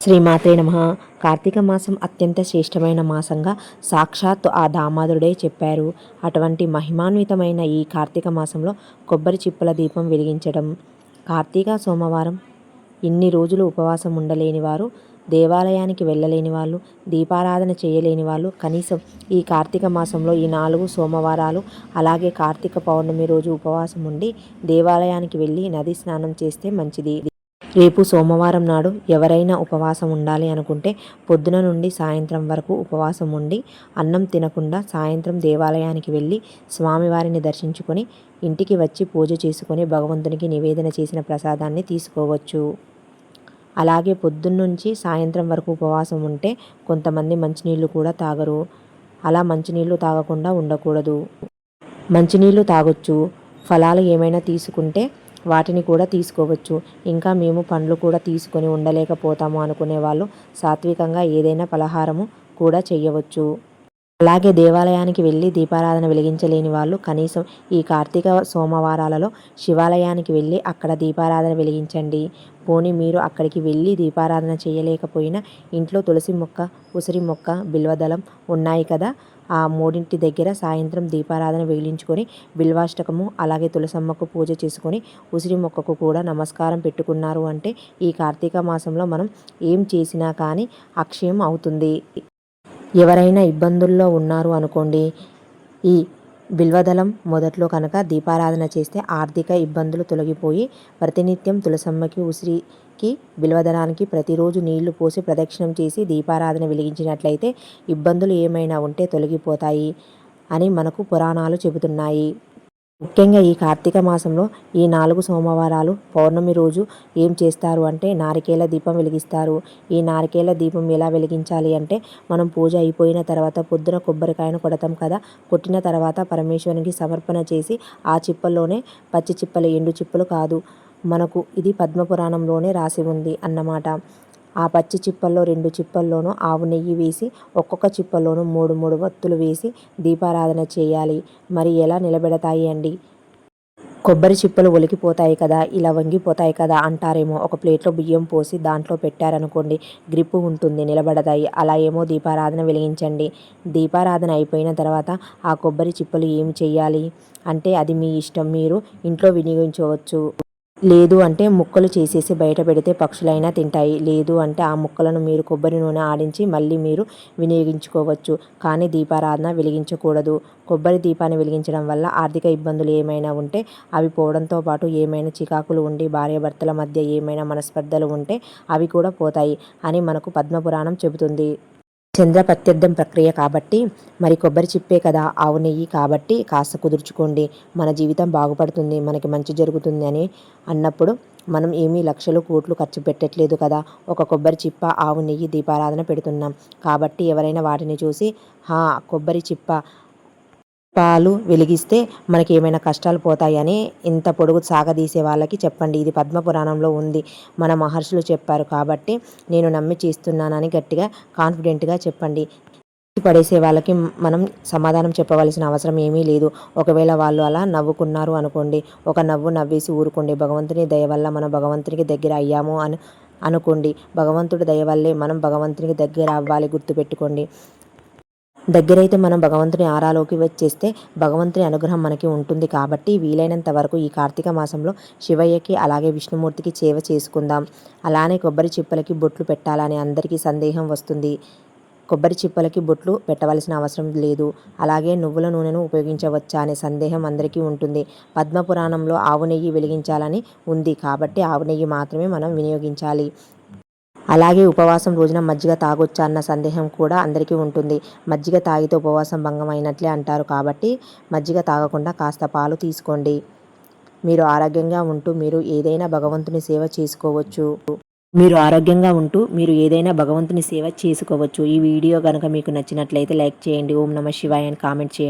శ్రీమాత్రే నమ. కార్తీక మాసం అత్యంత శ్రేష్టమైన మాసంగా సాక్షాత్తు ఆ దామాదుడే చెప్పారు. అటువంటి మహిమాన్వితమైన ఈ కార్తీక మాసంలో కొబ్బరి చిప్పల దీపం వెలిగించడం కార్తీక సోమవారం ఇన్ని రోజులు ఉపవాసం ఉండలేని వారు దేవాలయానికి వెళ్ళలేని వాళ్ళు దీపారాధన చేయలేని వాళ్ళు కనీసం ఈ కార్తీక మాసంలో ఈ నాలుగు సోమవారాలు అలాగే కార్తీక పౌర్ణమి రోజు ఉపవాసం ఉండి దేవాలయానికి వెళ్ళి నది స్నానం చేస్తే మంచిది. రేపు సోమవారం నాడు ఎవరైనా ఉపవాసం ఉండాలి అనుకుంటే పొద్దున నుండి సాయంత్రం వరకు ఉపవాసం ఉండి అన్నం తినకుండా సాయంత్రం దేవాలయానికి వెళ్ళి స్వామివారిని దర్శించుకొని ఇంటికి వచ్చి పూజ చేసుకొని భగవంతునికి నివేదన చేసిన ప్రసాదాన్ని తీసుకోవచ్చు. అలాగే పొద్దున్నుంచి సాయంత్రం వరకు ఉపవాసం ఉంటే కొంతమంది మంచినీళ్ళు కూడా తాగరు. అలా మంచినీళ్ళు తాగకుండా ఉండకూడదు. మంచినీళ్ళు తాగొచ్చు. ఫలాలు ఏమైనా తీసుకుంటే వాటిని కూడా తీసుకోవచ్చు. ఇంకా మేము పండ్లు కూడా తీసుకొని ఉండలేకపోతాము అనుకునే వాళ్ళు సాత్వికంగా ఏదైనా పలహారము కూడా చేయవచ్చు. అలాగే దేవాలయానికి వెళ్ళి దీపారాధన వెలిగించలేని వాళ్ళు కనీసం ఈ కార్తీక సోమవారాలలో శివాలయానికి వెళ్ళి అక్కడ దీపారాధన వెలిగించండి. పోనీ మీరు అక్కడికి వెళ్ళి దీపారాధన చేయలేకపోయినా ఇంట్లో తులసి మొక్క ఉసిరి మొక్క బిల్వదళం ఉన్నాయి కదా. ఆ మూడింటి దగ్గర సాయంత్రం దీపారాధన వెలిగించుకొని బిల్వాష్టకము అలాగే తులసమ్మకు పూజ చేసుకొని ఉసిరి మొక్కకు కూడా నమస్కారం పెట్టుకున్నారు అంటే ఈ కార్తీక మాసంలో మనం ఏం చేసినా కానీ అక్షయం అవుతుంది. ఎవరైనా ఇబ్బందుల్లో ఉన్నారు అనుకోండి ఈ బిల్వదళం మొదట్లో కనుక దీపారాధన చేస్తే ఆర్థిక ఇబ్బందులు తొలగిపోయి ప్రతినిత్యం తులసమ్మకి ఉసిరికి బిల్వదళానికి ప్రతిరోజు నీళ్ళు పోసి ప్రదక్షిణం చేసి దీపారాధన వెలిగించినట్లయితే ఇబ్బందులు ఏమైనా ఉంటే తొలగిపోతాయి అని మనకు పురాణాలు చెబుతున్నాయి. ముఖ్యంగా ఈ కార్తీక మాసంలో ఈ నాలుగు సోమవారాలు పౌర్ణమి రోజు ఏం చేస్తారు అంటే నారికేల దీపం వెలిగిస్తారు. ఈ నారికేల దీపం ఎలా వెలిగించాలి అంటే మనం పూజ అయిపోయిన తర్వాత పొద్దున కొబ్బరికాయను కొడతాం కదా కొట్టిన తర్వాత పరమేశ్వరునికి సమర్పణ చేసి ఆ చిప్పల్లోనే పచ్చి చిప్పలు ఎండు చిప్పలు కాదు మనకు ఇది పద్మపురాణంలోనే రాసి ఉంది అన్నమాట. ఆ పచ్చి చిప్పల్లో రెండు చిప్పల్లోనూ ఆవు నెయ్యి వేసి ఒక్కొక్క చిప్పల్లోనూ మూడు మూడు వత్తులు వేసి దీపారాధన చేయాలి. మరి ఎలా నిలబెడతాయి అండి? కొబ్బరి చిప్పలు ఒలికిపోతాయి కదా ఇలా వంగిపోతాయి కదా అంటారేమో. ఒక ప్లేట్లో బియ్యం పోసి దాంట్లో పెట్టారనుకోండి గ్రిప్పు ఉంటుంది నిలబడతాయి. అలా ఏమో దీపారాధన వెలిగించండి. దీపారాధన అయిపోయిన తర్వాత ఆ కొబ్బరి చిప్పలు ఏమి చేయాలి? అంటే అది మీ ఇష్టం మీరు ఇంట్లో వినియోగించవచ్చు. లేదు అంటే ముక్కలు చేసేసి బయట పెడితే పక్షులైనా తింటాయి. లేదు అంటే ఆ ముక్కలను మీరు కొబ్బరి నూనె ఆడించి మళ్ళీ మీరు వినియోగించుకోవచ్చు. కానీ దీపారాధన వెలిగించకూడదు. కొబ్బరి దీపాన్ని వెలిగించడం వల్ల ఆర్థిక ఇబ్బందులు ఏమైనా ఉంటే అవి పోవడంతో పాటు ఏమైనా చికాకులు ఉండి భార్యాభర్తల మధ్య ఏమైనా మనస్పర్ధలు ఉంటే అవి కూడా పోతాయి అని మనకు పద్మపురాణం చెబుతుంది. చంద్ర ప్రత్యర్థం ప్రక్రియ కాబట్టి మరి కొబ్బరి చిప్పే కదా ఆవు నెయ్యి కాబట్టి కాస్త కుదుర్చుకోండి. మన జీవితం బాగుపడుతుంది మనకి మంచి జరుగుతుంది అని అన్నప్పుడు మనం ఏమీ లక్షలు కోట్లు ఖర్చు పెట్టట్లేదు కదా. ఒక కొబ్బరి చిప్ప ఆవు నెయ్యి దీపారాధన పెడుతున్నాం. కాబట్టి ఎవరైనా వాటిని చూసి హా కొబ్బరి చిప్ప పాలు వెలిగిస్తే మనకి ఏమైనా కష్టాలు పోతాయని ఇంత పొడుగు సాగదీసే వాళ్ళకి చెప్పండి. ఇది పద్మపురాణంలో ఉంది. మన మహర్షులు చెప్పారు కాబట్టి నేను నమ్మి చేస్తున్నానని గట్టిగా కాన్ఫిడెంట్గా చెప్పండి. పడేసే వాళ్ళకి మనం సమాధానం చెప్పవలసిన అవసరం ఏమీ లేదు. ఒకవేళ వాళ్ళు అలా నవ్వుకున్నారు అనుకోండి ఒక నవ్వు నవ్వేసి ఊరుకోండి. భగవంతుని దయ వల్ల మనం భగవంతునికి దగ్గర అయ్యాము అని అనుకోండి. భగవంతుడి దయ వల్లే మనం భగవంతునికి దగ్గర అవ్వాలి గుర్తుపెట్టుకోండి. దగ్గరైతే మనం భగవంతుని ఆరాలోకి వచ్చేస్తే భగవంతుని అనుగ్రహం మనకి ఉంటుంది కాబట్టి వీలైనంత వరకు ఈ కార్తీక మాసంలో శివయ్యకి అలాగే విష్ణుమూర్తికి సేవ చేసుకుందాం. అలానే కొబ్బరి చిప్పలకి బొట్లు పెట్టాలని అందరికీ సందేహం వస్తుంది. కొబ్బరి చిప్పలకి బొట్లు పెట్టవలసిన అవసరం లేదు. అలాగే నువ్వుల నూనెను ఉపయోగించవచ్చా అనే సందేహం అందరికీ ఉంటుంది. పద్మపురాణంలో ఆవు నెయ్యి వెలిగించాలని ఉంది కాబట్టి ఆవు నెయ్యి మాత్రమే మనం వినియోగించాలి. అలాగే ఉపవాసం రోజున మజ్జిగ తాగొచ్చా అన్న సందేహం కూడా అందరికీ ఉంటుంది. మజ్జిగ తాగితే ఉపవాసం భంగం అయినట్లే అంటారు కాబట్టి మజ్జిగ తాగకుండా కాస్త పాలు తీసుకోండి. మీరు ఆరోగ్యంగా ఉంటూ మీరు ఏదైనా భగవంతుని సేవ చేసుకోవచ్చు. మీరు ఆరోగ్యంగా ఉంటూ మీరు ఏదైనా భగవంతుని సేవ చేసుకోవచ్చు. ఈ వీడియో కనుక మీకు నచ్చినట్లయితే లైక్ చేయండి. ఓం నమ శివాయ అని కామెంట్ చేయండి.